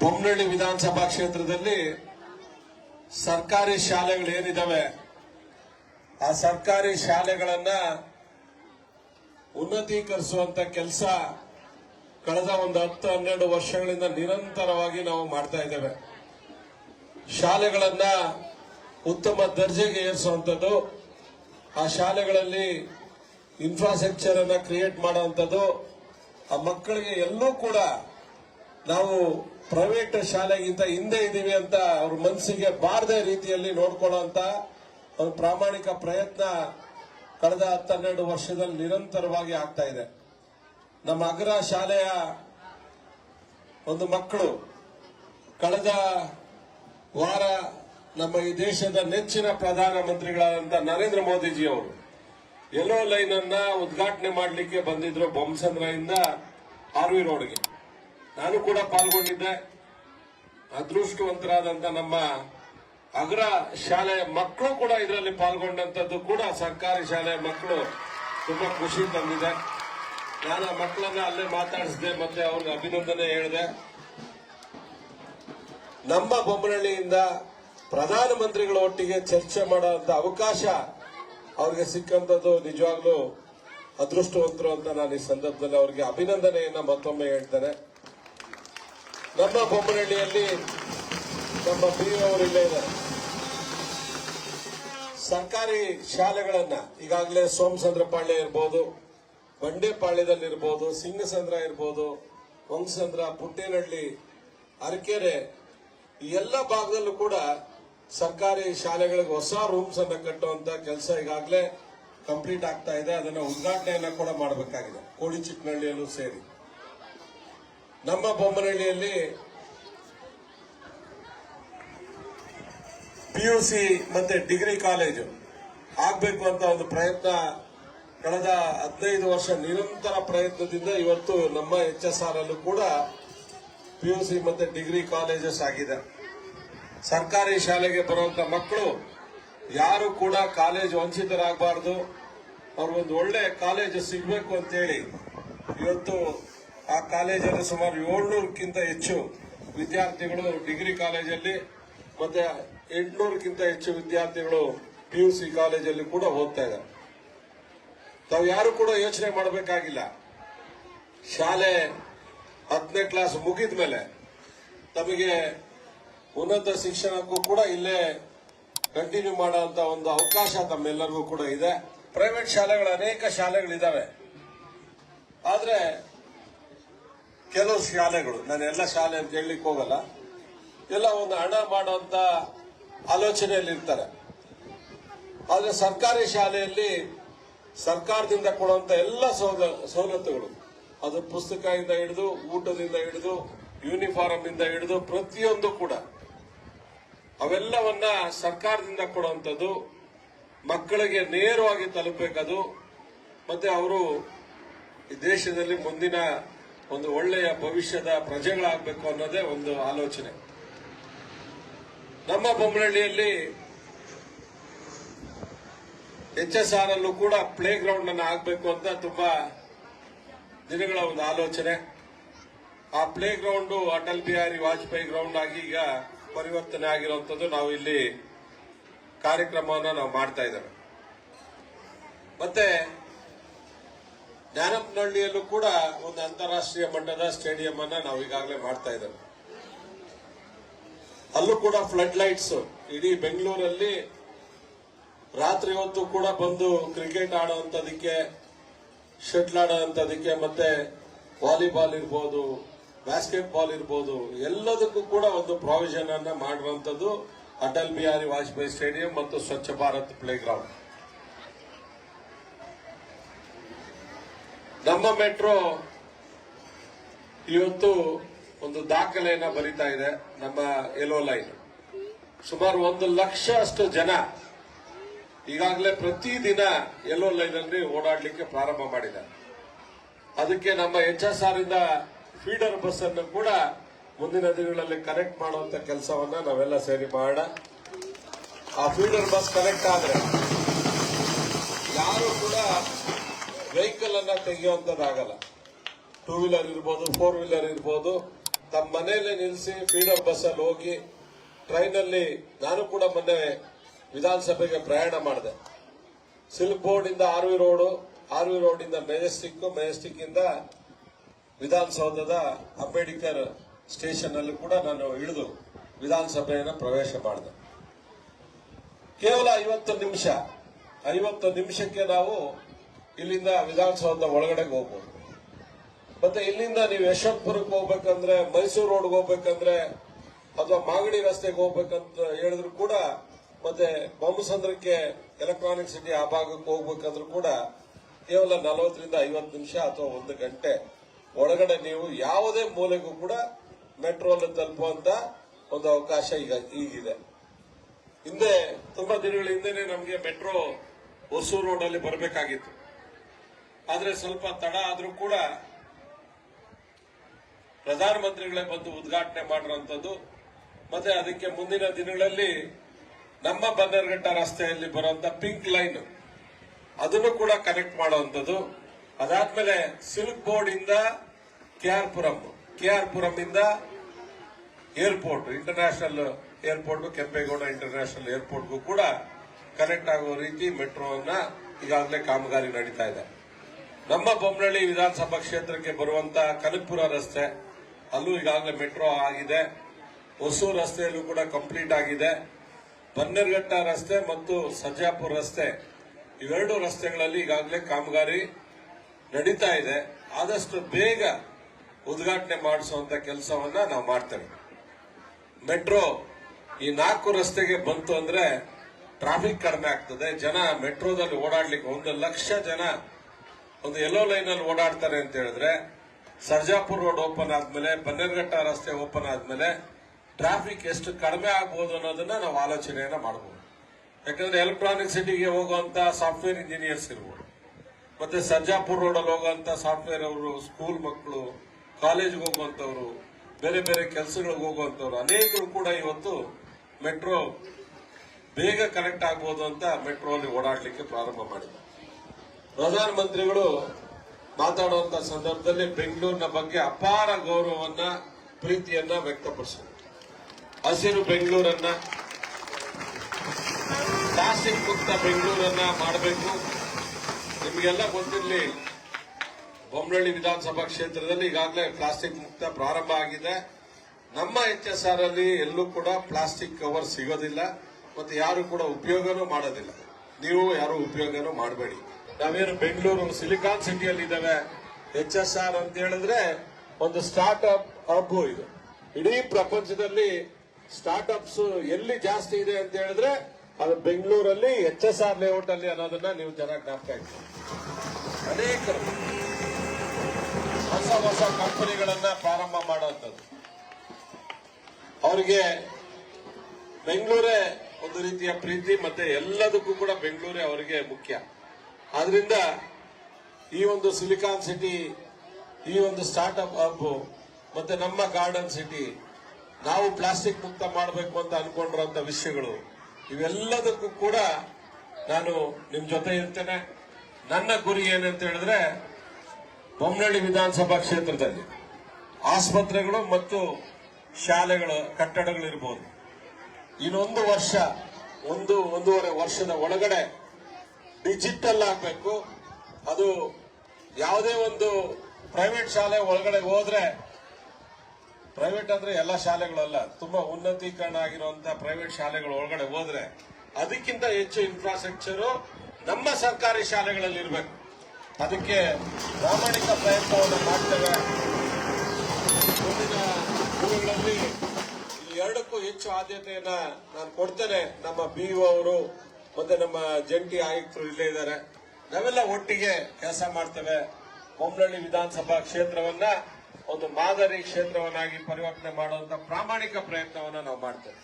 ಬೊಮ್ಮನಹಳ್ಳಿ ವಿಧಾನಸಭಾ ಕ್ಷೇತ್ರದಲ್ಲಿ ಸರ್ಕಾರಿ ಶಾಲೆಗಳು ಏನಿದಾವೆ ಆ ಸರ್ಕಾರಿ ಶಾಲೆಗಳನ್ನ ಉನ್ನತೀಕರಿಸುವಂತ ಕೆಲಸ ಕಳೆದ ಒಂದು ಹತ್ತು ಹನ್ನೆರಡು ವರ್ಷಗಳಿಂದ ನಿರಂತರವಾಗಿ ನಾವು ಮಾಡ್ತಾ ಇದ್ದೇವೆ. ಶಾಲೆಗಳನ್ನ ಉತ್ತಮ ದರ್ಜೆಗೆ ಏರಿಸುವಂಥದ್ದು, ಆ ಶಾಲೆಗಳಲ್ಲಿ ಇನ್ಫ್ರಾಸ್ಟ್ರಕ್ಚರ್ ಅನ್ನ ಕ್ರಿಯೇಟ್ ಮಾಡುವಂಥದ್ದು, ಆ ಮಕ್ಕಳಿಗೆ ಎಲ್ಲೂ ಕೂಡ ನಾವು ಪ್ರೈವೇಟ್ ಶಾಲೆಗಿಂತ ಹಿಂದೆ ಇದ್ದೀವಿ ಅಂತ ಅವ್ರ ಮನಸ್ಸಿಗೆ ಬಾರದೆ ರೀತಿಯಲ್ಲಿ ನೋಡ್ಕೊಳ್ಳುವಂತ ಒಂದು ಪ್ರಾಮಾಣಿಕ ಪ್ರಯತ್ನ ಕಳೆದ ಹತ್ತೆರಡು ವರ್ಷದಲ್ಲಿ ನಿರಂತರವಾಗಿ ಆಗ್ತಾ ಇದೆ. ನಮ್ಮ ಅಗ್ರ ಶಾಲೆಯ ಒಂದು ಮಕ್ಕಳು ಕಳೆದ ವಾರ ನಮ್ಮ ಈ ದೇಶದ ನೆಚ್ಚಿನ ಪ್ರಧಾನಮಂತ್ರಿಗಳಾದಂಥ ನರೇಂದ್ರ ಮೋದಿಜಿ ಅವರು ಎಲ್ಲೋ ಲೈನ್ ಅನ್ನ ಉದ್ಘಾಟನೆ ಮಾಡಲಿಕ್ಕೆ ಬಂದಿದ್ರು ಬೊಮ್ಮಸಂದ್ರದಿಂದ ಆರ್ ವಿ ರೋಡ್ಗೆ. ನಾನು ಕೂಡ ಪಾಲ್ಗೊಂಡಿದ್ದೆ. ಅದೃಷ್ಟವಂತರಾದಂತ ನಮ್ಮ ಅಗ್ರ ಶಾಲೆಯ ಮಕ್ಕಳು ಕೂಡ ಇದರಲ್ಲಿ ಪಾಲ್ಗೊಂಡಂತದ್ದು ಕೂಡ ಸರ್ಕಾರಿ ಶಾಲೆಯ ಮಕ್ಕಳು ತುಂಬಾ ಖುಷಿ ತಂದಿದೆ. ನಾನು ಆ ಮಕ್ಕಳನ್ನ ಅಲ್ಲೇ ಮಾತಾಡಿಸಿದೆ ಮತ್ತೆ ಅವ್ರಿಗೆ ಅಭಿನಂದನೆ ಹೇಳಿದೆ. ನಮ್ಮ ಬೊಮ್ಮನಹಳ್ಳಿಯಿಂದ ಪ್ರಧಾನಮಂತ್ರಿಗಳ ಒಟ್ಟಿಗೆ ಚರ್ಚೆ ಮಾಡುವಂತ ಅವಕಾಶ ಅವ್ರಿಗೆ ಸಿಕ್ಕಂತದ್ದು ನಿಜವಾಗ್ಲೂ ಅದೃಷ್ಟವಂತರು ಅಂತ ನಾನು ಈ ಸಂದರ್ಭದಲ್ಲಿ ಅವರಿಗೆ ಅಭಿನಂದನೆಯನ್ನ ಮತ್ತೊಮ್ಮೆ ಹೇಳ್ತೇನೆ. ನಮ್ಮ ಬೊಮ್ಮನಹಳ್ಳಿಯಲ್ಲಿ ನಮ್ಮ ಅವರು ಇಲ್ಲೇ ಇದ್ದಾರೆ. ಸರ್ಕಾರಿ ಶಾಲೆಗಳನ್ನ ಈಗಾಗಲೇ ಸೋಮಸಂದ್ರಪಾಳ್ಯ ಇರ್ಬೋದು ಬಂಡೆಪಾಳ್ಯದಲ್ಲಿ ಇರ್ಬೋದು ಸಿಂಗಸಂದ್ರ ಇರ್ಬೋದು ವಂಗಸಂದ್ರ ಪುಟ್ಟೇನಹಳ್ಳಿ, ಅರಕೆರೆ, ಈ ಎಲ್ಲ ಭಾಗದಲ್ಲೂ ಕೂಡ ಸರ್ಕಾರಿ ಶಾಲೆಗಳಿಗೆ ಹೊಸ ರೂಮ್ಸ್ ಅನ್ನ ಕಟ್ಟುವಂತ ಕೆಲಸ ಈಗಾಗಲೇ ಕಂಪ್ಲೀಟ್ ಆಗ್ತಾ ಇದೆ. ಅದನ್ನ ಉದ್ಘಾಟನೆಯನ್ನ ಕೂಡ ಮಾಡಬೇಕಾಗಿದೆ. ಕೋಡಿ ಚಿಕ್ಕನಹಳ್ಳಿಯಲ್ಲೂ ಸೇರಿ. ನಮ್ಮ ಬೊಮ್ಮನಹಳ್ಳಿಯಲ್ಲಿ ಸಿ ಮತ್ತೆ ಡಿಗ್ರಿ ಕಾಲೇಜು ಆಗಬೇಕು ಅಂತ ಒಂದು ಪ್ರಯತ್ನ ಕಳೆದ ಹದಿನೈದು ವರ್ಷ ನಿರಂತರ ಪ್ರಯತ್ನದಿಂದ ಇವತ್ತು ನಮ್ಮ ಎಚ್ ಎಸ್ ಆರ್ ಅಲ್ಲೂ ಕೂಡ ಸಿ ಮತ್ತೆ ಡಿಗ್ರಿ ಕಾಲೇಜಸ್ ಆಗಿದೆ. ಸರ್ಕಾರಿ ಶಾಲೆಗೆ ಬರುವಂತ ಮಕ್ಕಳು ಯಾರು ಕೂಡ ಕಾಲೇಜ್ ವಂಚಿತರಾಗಬಾರ್ದು. ಅವ್ರಿಗೊಂದು ಒಳ್ಳೆ ಕಾಲೇಜು ಸಿಗಬೇಕು ಅಂತೇಳಿ ಇವತ್ತು ಆ ಕಾಲೇಜಲ್ಲಿ ಸುಮಾರು ಏಳ್ನೂರಕ್ಕಿಂತ ಹೆಚ್ಚು ವಿದ್ಯಾರ್ಥಿಗಳು ಡಿಗ್ರಿ ಕಾಲೇಜಲ್ಲಿ ಮತ್ತೆ ಎಂಟುನೂರಕ್ಕಿಂತ ಹೆಚ್ಚು ವಿದ್ಯಾರ್ಥಿಗಳು ಪಿ ಯು ಸಿ ಕಾಲೇಜಲ್ಲಿ ಕೂಡ ಓದ್ತಾ ಇದ್ದಾರೆ. ತಾವು ಯಾರು ಕೂಡ ಯೋಚನೆ ಮಾಡಬೇಕಾಗಿಲ್ಲ. ಶಾಲೆ ಹತ್ತನೇ ಕ್ಲಾಸ್ ಮುಗಿದ ಮೇಲೆ ತಮಗೆ ಉನ್ನತ ಶಿಕ್ಷಣಕ್ಕೂ ಕೂಡ ಇಲ್ಲೇ ಕಂಟಿನ್ಯೂ ಮಾಡುವಂತ ಒಂದು ಅವಕಾಶ ತಮ್ಮೆಲ್ಲರಿಗೂ ಕೂಡ ಇದೆ. ಪ್ರೈವೇಟ್ ಶಾಲೆಗಳು ಅನೇಕ ಶಾಲೆಗಳಿದ್ದಾವೆ. ಆದ್ರೆ ಕೆಲವು ಶಾಲೆಗಳು, ನಾನು ಎಲ್ಲ ಶಾಲೆ ಅಂತ ಹೇಳಲಿಕ್ಕೆ ಹೋಗಲ್ಲ. ಎಲ್ಲ ಒಂದು ಹಣ ಮಾಡುವಂತ ಆಲೋಚನೆಯಲ್ಲಿ ಇರ್ತಾರೆ. ಆದ್ರೆ ಸರ್ಕಾರಿ ಶಾಲೆಯಲ್ಲಿ ಸರ್ಕಾರದಿಂದ ಕೊಡುವಂತ ಎಲ್ಲ ಸವಲತ್ತುಗಳು, ಅದು ಪುಸ್ತಕದಿಂದ ಹಿಡಿದು, ಊಟದಿಂದ ಹಿಡಿದು ಯೂನಿಫಾರ್ಮ್ ಇಂದ ಹಿಡಿದು, ಪ್ರತಿಯೊಂದು ಕೂಡ. ಅವೆಲ್ಲವನ್ನ ಸರ್ಕಾರದಿಂದ ಕೊಡುವಂಥದ್ದು, ಮಕ್ಕಳಿಗೆ ನೇರವಾಗಿ ತಲುಪಬೇಕದು, ಮತ್ತೆ ಅವರು ಈ ದೇಶದಲ್ಲಿ ಮುಂದಿನ ಒಂದು ಒಳ್ಳೆಯ ಭವಿಷ್ಯದ ಪ್ರಜೆಗಳಾಗಬೇಕು ಅನ್ನೋದೇ ಒಂದು ಆಲೋಚನೆ. ನಮ್ಮ ಬೊಮ್ಮನಹಳ್ಳಿಯಲ್ಲಿ ಎಚ್ ಎಸ್ ಆರ್ ಅಲ್ಲೂ ಕೂಡ ಪ್ಲೇ ಗ್ರೌಂಡ್ ಅನ್ನು ಆಗಬೇಕು ಅಂತ ತುಂಬಾ ದಿನಗಳ ಒಂದು ಆಲೋಚನೆ. ಆ playground Atal Bihari Vajpayee ground ಆಗಿ ಈಗ ಪರಿವರ್ತನೆ ಆಗಿರುವಂತದ್ದು ನಾವು ಇಲ್ಲಿ ಕಾರ್ಯಕ್ರಮವನ್ನು ನಾವು ಮಾಡ್ತಾ ಇದ್ದೇವೆ. ಮತ್ತೆ ಜ್ಞಾನಪ್ಪನಹಳ್ಳಿಯಲ್ಲೂ ಕೂಡ ಒಂದು ಅಂತಾರಾಷ್ಟ್ರೀಯ ಮಟ್ಟದ ಸ್ಟೇಡಿಯಂ ಅನ್ನ ನಾವು ಈಗಾಗಲೇ ಮಾಡ್ತಾ ಇದ್ದೇವೆ. ಅಲ್ಲೂ ಕೂಡ ಫ್ಲಡ್ ಲೈಟ್ಸ್ ಇಡೀ ಬೆಂಗಳೂರಲ್ಲಿ ರಾತ್ರಿ ಹೊತ್ತು ಕೂಡ ಬಂದು ಕ್ರಿಕೆಟ್ ಆಡೋಂಥದಕ್ಕೆ ಶಟ್ಲ್ ಆಡೋಂಥದಕ್ಕೆ ಮತ್ತೆ ವಾಲಿಬಾಲ್ ಇರ್ಬೋದು ಬ್ಯಾಸ್ಕೆಟ್ ಬಾಲ್ ಇರ್ಬೋದು, ಎಲ್ಲದಕ್ಕೂ ಕೂಡ ಒಂದು ಪ್ರಾವಿಷನ್ ಅನ್ನ ಮಾಡಿರುವಂತದ್ದು ಅಟಲ್ ಬಿಹಾರಿ ವಾಜಪೇಯಿ ಸ್ಟೇಡಿಯಂ ಮತ್ತು ಸ್ವಚ್ಛ ಭಾರತ್ ಪ್ಲೇ ಗ್ರೌಂಡ್ ನಮ್ಮ ಮೆಟ್ರೋ ಇವತ್ತು ಒಂದು ದಾಖಲೆಯನ್ನ ಬರಿತಾ ಇದೆ, ನಮ್ಮ ಎಲೋ ಲೈನ್ ಸುಮಾರು ಒಂದು ಲಕ್ಷ ಅಷ್ಟು ಜನ ಈಗಾಗಲೇ ಪ್ರತಿದಿನ ಎಲ್ಲೋ ಲೈನ್ ಅಲ್ಲಿ ಓಡಾಡಲಿಕ್ಕೆ ಪ್ರಾರಂಭ ಮಾಡಿದ್ದಾರೆ. ಅದಕ್ಕೆ ನಮ್ಮ ಎಚ್ ಎಸ್ ಆರ್ ಇಂದ ಫೀಡರ್ ಬಸ್ ಅನ್ನು ಕೂಡ ಮುಂದಿನ ದಿನಗಳಲ್ಲಿ ಕನೆಕ್ಟ್ ಮಾಡುವಂತ ಕೆಲಸವನ್ನ ನಾವೆಲ್ಲ ಸೇರಿ ಮಾಡೋಣ. ಆ ಫೀಡರ್ ಬಸ್ ಕನೆಕ್ಟ್ ಆದ್ರೆ ಯಾರು ಕೂಡ ವೆಹಿಕಲ್ ಅನ್ನ ತೆಗೆಯುವಂತದಾಗಲ್ಲ ಟೂ ವೀಲರ್ ಇರ್ಬೋದು ಫೋರ್ ವೀಲರ್ ಇರ್ಬೋದು, ತಮ್ಮ ಮನೆಯಲ್ಲೇ ನಿಲ್ಲಿಸಿ ಫ್ರೀಡಮ್ ಬಸ್ ಅಲ್ಲಿ ಹೋಗಿ ಟ್ರೈನಲ್ಲಿ ನಾನು ಕೂಡ ಮೊನ್ನೆ ವಿಧಾನಸಭೆಗೆ ಪ್ರಯಾಣ ಮಾಡಿದೆ. ಸಿಲ್ಕ್ ಬೋರ್ಡ್ ಇಂದ ಆರ್ವಿ ರೋಡ್ ಆರ್ವಿ ರೋಡ್ ಇಂದ ಮೆಜೆಸ್ಟಿಕ್ ಮೆಜೆಸ್ಟಿಕ್ ಇಂದ ವಿಧಾನಸೌಧದ ಅಂಬೇಡ್ಕರ್ ಸ್ಟೇಷನ್ ಅಲ್ಲಿ ಕೂಡ ನಾನು ಇಳಿದು ವಿಧಾನಸಭೆಯನ್ನು ಪ್ರವೇಶ ಮಾಡಿದೆ. ಕೇವಲ ಐವತ್ತು ನಿಮಿಷ, ಐವತ್ತು ನಿಮಿಷಕ್ಕೆ ನಾವು ಇಲ್ಲಿಂದ ವಿಧಾನಸೌಧದ ಒಳಗಡೆಗೆ ಹೋಗ್ಬೋದು. ಮತ್ತೆ ಇಲ್ಲಿಂದ ನೀವು ಯಶವಂತಪುರಕ್ಕೆ ಹೋಗ್ಬೇಕಂದ್ರೆ, ಮೈಸೂರು ರೋಡ್ಗೆ ಹೋಗ್ಬೇಕಂದ್ರೆ, ಅಥವಾ ಮಾಗಡಿ ರಸ್ತೆಗೆ ಹೋಗ್ಬೇಕಂತ ಹೇಳಿದ್ರು ಕೂಡ, ಮತ್ತೆ ಬೊಮ್ಮಸಂದ್ರಕ್ಕೆ ಎಲೆಕ್ಟ್ರಾನಿಕ್ ಸಿಟಿ ಆ ಭಾಗಕ್ಕೆ ಹೋಗ್ಬೇಕಂದ್ರೂ ಕೂಡ, ಕೇವಲ ನಲವತ್ತರಿಂದ ಐವತ್ತು ನಿಮಿಷ ಅಥವಾ ಒಂದು ಗಂಟೆ ಒಳಗಡೆ ನೀವು ಯಾವುದೇ ಮೂಲೆಗೂ ಕೂಡ ಮೆಟ್ರೋ ತಲುಪುವಂತ ಒಂದು ಅವಕಾಶ ಈಗ ಈಗಿದೆ. ಹಿಂದೆ, ತುಂಬಾ ದಿನಗಳ ಹಿಂದೆನೆ ನಮಗೆ ಮೆಟ್ರೋ ಹೊಸೂರು ರೋಡ್ ಅಲ್ಲಿ ಬರಬೇಕಾಗಿತ್ತು. ಆದ್ರೆ ಸ್ವಲ್ಪ ತಡ ಆದರೂ ಕೂಡ ಪ್ರಧಾನಮಂತ್ರಿಗಳೇ ಬಂದು ಉದ್ಘಾಟನೆ ಮಾಡಿರುವಂತದ್ದು ಮತ್ತೆ ಅದಕ್ಕೆ ಮುಂದಿನ ದಿನಗಳಲ್ಲಿ ನಮ್ಮ ಬನ್ನೇರುಘಟ್ಟ ರಸ್ತೆಯಲ್ಲಿ ಬರುವಂತ ಪಿಂಕ್ ಲೈನ್ ಅದನ್ನು ಕೂಡ ಕನೆಕ್ಟ್ ಮಾಡುವಂಥದ್ದು. ಅದಾದ್ಮೇಲೆ ಸಿಲ್ಕ್ ಬೋರ್ಡ್ ಇಂದ ಕೆ ಆರ್ ಇಂದ airport international airport, Kempegowda international ಏರ್ಪೋರ್ಟ್ಗೂ ಕೂಡ ಕನೆಕ್ಟ್ ಆಗುವ ರೀತಿ ಮೆಟ್ರೋವನ್ನ ಈಗಾಗಲೇ ಕಾಮಗಾರಿ ನಡೀತಾ ಇದೆ. ನಮ್ಮ ಬೊಮ್ಮನಹಳ್ಳಿ ವಿಧಾನಸಭಾ ಕ್ಷೇತ್ರಕ್ಕೆ ಬರುವಂತ ಕನಕಪುರ ರಸ್ತೆ, ಅಲ್ಲೂ ಈಗಾಗಲೇ ಮೆಟ್ರೋ ಆಗಿದೆ. ಹೊಸೂರು ರಸ್ತೆಯಲ್ಲೂ ಕೂಡ ಕಂಪ್ಲೀಟ್ ಆಗಿದೆ. ಬನ್ನೇರ್ಘಟ್ಟ ರಸ್ತೆ ಮತ್ತು ಸರ್ಜಾಪುರ ರಸ್ತೆ, ಇವೆರಡು ರಸ್ತೆಗಳಲ್ಲಿ ಈಗಾಗಲೇ ಕಾಮಗಾರಿ ನಡೀತಾ ಇದೆ. ಆದಷ್ಟು ಬೇಗ ಉದ್ಘಾಟನೆ ಮಾಡಿಸುವಂತ ಕೆಲಸವನ್ನ ನಾವು ಮಾಡ್ತೇವೆ. ಮೆಟ್ರೋ ಈ ನಾಲ್ಕು ರಸ್ತೆಗೆ ಬಂತು ಅಂದ್ರೆ ಟ್ರಾಫಿಕ್ ಕಡಿಮೆ ಆಗ್ತದೆ. ಜನ ಮೆಟ್ರೋದಲ್ಲಿ ಓಡಾಡ್ಲಿಕ್ಕೆ ಒಂದು ಲಕ್ಷ ಜನ ಒಂದು ಎಲ್ಲೋ ಲೈನ್ ಅಲ್ಲಿ ಓಡಾಡ್ತಾರೆ ಅಂತ ಹೇಳಿದ್ರೆ, ಸರ್ಜಾಪುರ್ ರೋಡ್ ಓಪನ್ ಆದ್ಮೇಲೆ, ಬನ್ನೇರ್ಘಟ್ಟ ರಸ್ತೆ ಓಪನ್ ಆದ್ಮೇಲೆ ಟ್ರಾಫಿಕ್ ಎಷ್ಟು ಕಡಿಮೆ ಆಗ್ಬೋದು ಅನ್ನೋದನ್ನ ನಾವು ಆಲೋಚನೆಯನ್ನ ಮಾಡಬಹುದು ಯಾಕಂದ್ರೆ ಎಲೆಕ್ಟ್ರಾನಿಕ್ ಸಿಟಿಗೆ ಹೋಗುವಂತ ಸಾಫ್ಟ್ವೇರ್ ಇಂಜಿನಿಯರ್ಸ್ ಇರ್ಬೋದು. ಮತ್ತೆ ಸರ್ಜಾಪುರ್ ರೋಡ್ ಅಲ್ಲಿ ಹೋಗುವಂತ ಸಾಫ್ಟ್ವೇರ್ ಅವರು ಸ್ಕೂಲ್ ಮಕ್ಕಳು ಕಾಲೇಜ್ಗೆ ಹೋಗುವಂತವ್ರು ಬೇರೆ ಬೇರೆ ಕೆಲಸಗಳಿಗೆ ಹೋಗುವಂತವ್ರು ಅನೇಕರು ಕೂಡ ಇವತ್ತು ಮೆಟ್ರೋ ಬೇಗ ಕನೆಕ್ಟ್ ಆಗ್ಬೋದು ಅಂತ ಮೆಟ್ರೋ ಅಲ್ಲಿ ಓಡಾಡ್ಲಿಕ್ಕೆ ಪ್ರಾರಂಭ ಮಾಡಿದ್ದಾರೆ. ಪ್ರಧಾನಮಂತ್ರಿಗಳು ಮಾತಾಡುವಂತ ಸಂದರ್ಭದಲ್ಲಿ ಬೆಂಗಳೂರಿನ ಬಗ್ಗೆ ಅಪಾರ ಗೌರವವನ್ನ, ಪ್ರೀತಿಯನ್ನ ವ್ಯಕ್ತಪಡಿಸಿದರು. ಹಸಿರು ಬೆಂಗಳೂರನ್ನ, ಪ್ಲಾಸ್ಟಿಕ್ ಮುಕ್ತ ಬೆಂಗಳೂರನ್ನ ಮಾಡಬೇಕು. ನಿಮಗೆಲ್ಲ ಗೊತ್ತಿರಲಿ ಬೊಮ್ಮನಹಳ್ಳಿ ವಿಧಾನಸಭಾ ಕ್ಷೇತ್ರದಲ್ಲಿ ಈಗಾಗಲೇ ಪ್ಲಾಸ್ಟಿಕ್ ಮುಕ್ತ ಪ್ರಾರಂಭ ಆಗಿದೆ. ನಮ್ಮ ಎಚ್ ಎಸ್ ಆರ್ ಅಲ್ಲಿ ಎಲ್ಲೂ ಕೂಡ ಪ್ಲಾಸ್ಟಿಕ್ ಕವರ್ ಸಿಗೋದಿಲ್ಲ, ಮತ್ತೆ ಯಾರು ಕೂಡ ಉಪಯೋಗನೂ ಮಾಡೋದಿಲ್ಲ. ನೀವು ಯಾರು ಉಪಯೋಗನೂ ಮಾಡಬೇಡಿ. ನಾವೇನು ಬೆಂಗಳೂರು ಸಿಲಿಕಾನ್ ಸಿಟಿಯಲ್ಲಿ ಇದ್ದಾವೆ ಎಚ್ ಎಸ್ ಆರ್ ಅಂತ ಹೇಳಿದ್ರೆ ಒಂದು ಸ್ಟಾರ್ಟ್ ಅಪ್ ಹಬ್ ಇದು. ಇಡೀ ಪ್ರಪಂಚದಲ್ಲಿ ಸ್ಟಾರ್ಟ್ ಅಪ್ಸ್ ಎಲ್ಲಿ ಜಾಸ್ತಿ ಇದೆ ಅಂತ ಹೇಳಿದ್ರೆ ಅದು ಬೆಂಗಳೂರಲ್ಲಿ ಎಚ್ ಎಸ್ ಆರ್ ಲೇಔಟ್ ಅಲ್ಲಿ ಅನ್ನೋದನ್ನ ನೀವು ಚೆನ್ನಾಗಿ ಜ್ಞಾಪಕ ಇದ್ದೀವಿ ಅನೇಕ ಹೊಸ ಹೊಸ ಕಂಪನಿಗಳನ್ನ ಪ್ರಾರಂಭ ಮಾಡುವಂಥದ್ದು. ಅವರಿಗೆ ಬೆಂಗಳೂರೇ ಒಂದು ರೀತಿಯ ಪ್ರೀತಿ ಮತ್ತೆ ಎಲ್ಲದಕ್ಕೂ ಕೂಡ ಬೆಂಗಳೂರೇ ಅವರಿಗೆ ಮುಖ್ಯ. ಆದ್ರಿಂದ ಈ ಒಂದು ಸಿಲಿಕಾನ್ ಸಿಟಿ ಈ ಒಂದು ಸ್ಟಾರ್ಟ್ಅಪ್ ಹಬ್ ಮತ್ತೆ ನಮ್ಮ ಗಾರ್ಡನ್ ಸಿಟಿ ನಾವು ಪ್ಲಾಸ್ಟಿಕ್ ಮುಕ್ತ ಮಾಡಬೇಕು ಅಂತ ಅನ್ಕೊಂಡಿರುವಂತ ವಿಷಯಗಳು, ಇವೆಲ್ಲದಕ್ಕೂ ಕೂಡ ನಾನು ನಿಮ್ ಜೊತೆ ಇರ್ತೇನೆ. ನನ್ನ ಗುರಿ ಏನಂತ ಹೇಳಿದ್ರೆ ಬೊಮ್ಮನಹಳ್ಳಿ ವಿಧಾನಸಭಾ ಕ್ಷೇತ್ರದಲ್ಲಿ ಆಸ್ಪತ್ರೆಗಳು ಮತ್ತು ಶಾಲೆಗಳ ಇರಬಹುದು ಇನ್ನೊಂದು ವರ್ಷ, ಒಂದು, ಒಂದೂವರೆ ವರ್ಷದ ಒಳಗಡೆ ಡಿಜಿಟಲ್ ಆಗಬೇಕು ಅದು ಯಾವುದೇ ಒಂದು ಪ್ರೈವೇಟ್ ಶಾಲೆ ಒಳಗಡೆ ಹೋದ್ರೆ, ಪ್ರೈವೇಟ್ ಅಂದ್ರೆ ಎಲ್ಲ ಶಾಲೆಗಳಲ್ಲ, ತುಂಬಾ ಉನ್ನತೀಕರಣ ಆಗಿರುವಂತ ಪ್ರೈವೇಟ್ ಶಾಲೆಗಳ ಒಳಗಡೆ ಹೋದ್ರೆ ಅದಕ್ಕಿಂತ ಹೆಚ್ಚು ಇನ್ಫ್ರಾಸ್ಟ್ರಕ್ಚರು ನಮ್ಮ ಸರ್ಕಾರಿ ಶಾಲೆಗಳಲ್ಲಿ ಇರಬೇಕು. ಅದಕ್ಕೆ ಪ್ರಾಮಾಣಿಕ ಪ್ರಯತ್ನವನ್ನು ಮಾಡ್ತೇವೆ. ಮುಂದಿನ ದಿನಗಳಲ್ಲಿ ಎರಡಕ್ಕೂ ಹೆಚ್ಚು ಆದ್ಯತೆಯನ್ನ ನಾನು ಕೊಡ್ತೇನೆ ನಮ್ಮ ಬಿಇಒ ಅವರು. ಮತ್ತೆ ನಮ್ಮ ಜಂಟಿ ಆಯುಕ್ತರು ಇಲ್ಲೇ ಇದ್ದಾರೆ. ನಾವೆಲ್ಲ ಒಟ್ಟಿಗೆ ಕೆಲಸ ಮಾಡ್ತೇವೆ. ಕೊಂಬಳ್ಳಿ ವಿಧಾನಸಭಾ ಕ್ಷೇತ್ರವನ್ನ ಒಂದು ಮಾದರಿ ಕ್ಷೇತ್ರವನ್ನಾಗಿ ಪರಿವರ್ತನೆ ಮಾಡುವಂತ ಪ್ರಾಮಾಣಿಕ ಪ್ರಯತ್ನವನ್ನ ನಾವು ಮಾಡ್ತೇವೆ.